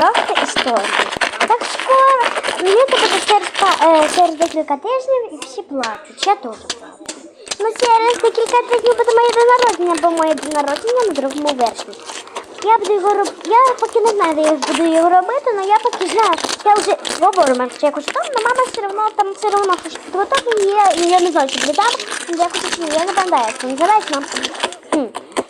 просто історію. Так скоро літо буде через, е, через декілька тижнів і всі плачуть. Я теж плачу. Ну, через декілька тижнів буде моє день народження, бо моє день народження на другому вересні. Я буду його роб... Я поки не знаю, де я буду його робити, але я поки знаю. Я вже говорю, що я хочу там, але мама все одно там все одно щось підготовлено є, і я не знаю, що буде там. Я хочу, ні, я не пам'ятаю, це називається. нам.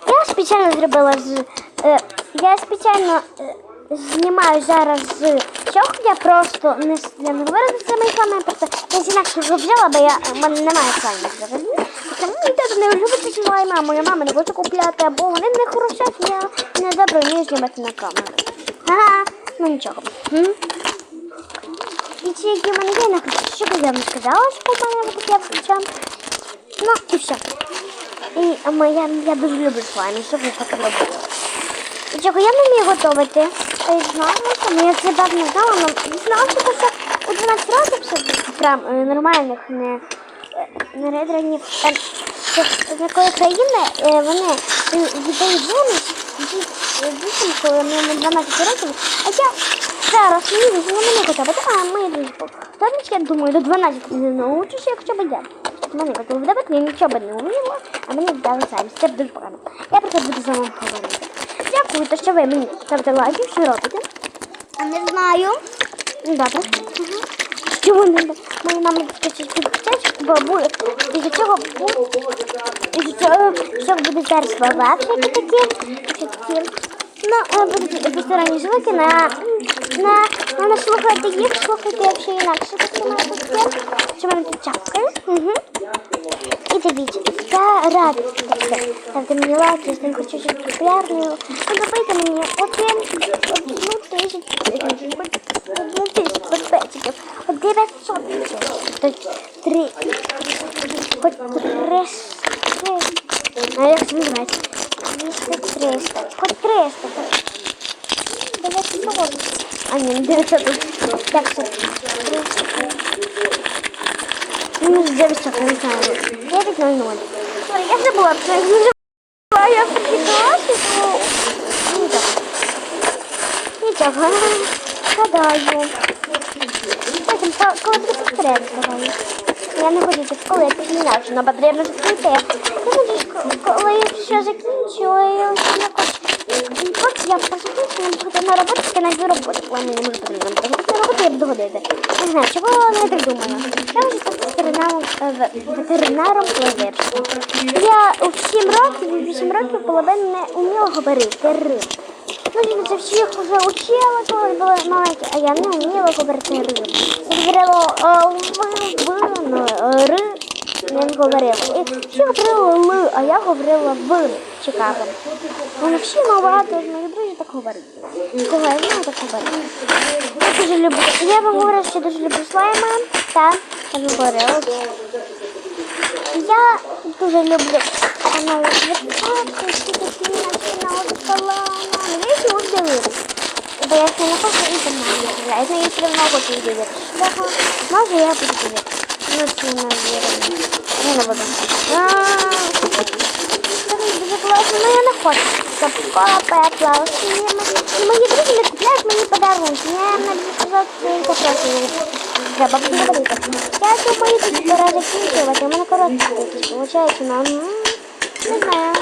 Я спеціально зробила з. Е, я спеціально е, знімаю зараз з цього, я просто не, с- я не говорю з цими самими, просто я з інакше вже взяла, бо я, в мене немає слаймів взагалі. Тому мій тато не любить ці слайми, моя мама не хоче купляти, або вони не хорошать, я не добре вмію знімати на камеру. Ага, ну нічого. І ці, які в мене є, хочу, що я вам сказала, що в мене таке включам. Ну і все. І а моя, я дуже люблю слайми, щоб ви так. І чого я не вмію готувати? Я знала, що я це давно знала, але знала, що це у 12 років все прям е, нормальних, не, е, не редранів. Е, З якої країни е, вони е, віддають заміж дітям, коли мені 12 років, а я зараз не мені готувати, а ми Заміж, я думаю, до 12 не научуся, якщо б я. Мене готові вдавати, я нічого б не вміла, а мені вдали самі. Це дуже погано. Я про це буду вами говорити. То що ви мені ставите лайки, що робите. А не знаю. Добре. Угу. Що вони мої мами скачуть підчать, бабу, із цього із цього, що буде зараз слова, всякі такі, що такі. Ну, е, будуть ресторані звуки на, на, на, на слухайте їх, слухайте, якщо інакше такі мають такі, що мене тут чапкає. Угу дивіться, я рада ставте мені лайки, якщо не хочу щось популярною. Подобайте мені один, одну тисячу, одну тисячу подписчиків, от 900 тисяч, три, хоч три, а як це називається? 200, 300, хоч 300, хоч 900, а ні, 900, так, 300 минус 9 часов, не знаю. 9.00. Ой, я забыла, что я не забыла, я прочиталась, и то... Не так. Не так, гадаю. Потім, коли буде потрібно, давай. Я не хочу, коли я підміняв, що на потрібно ну, вже прийти. Я надіюсь, коли все закінчу, я якось... От я просто я буду на роботу, я найду роботу. Ладно, не можу потрібно на роботу, я буду ходити. Не знаю, чого не так думаю. Я вже стати ветеринаром, ветеринаром плавірським. Я у 7 років, і 8 років половину не вміла говорити ри. Ну, я це всіх вже учила, коли була маленька, а я не вміла говорити ри. Я говорила в, в, ну, е, ри, не говорила. І всі говорили л, а я говорила в Чикаго. Вони всі багато з моїх говорять. Кого я знаю, так говорять. Я дуже люблю. Я вам говорю, що дуже люблю слайма. Та, я говорила. Я дуже люблю канал Витварки, всі такі наші канали Я ще от дивитися. Бо я ще не хочу інтернет дивитися. Я все одно хочу дивитися. Може я буду дивитися. Ну, це не вірно. Я не буду. Дуже класно, але я не хочу. Школа пекла мої друзі не купляють мені подарунки. Я навіть сказав, що їм не треба поговорити. Я думаю, тут пора закінчувати. У мене коротко якісь, виходить, ну, м, не знаю.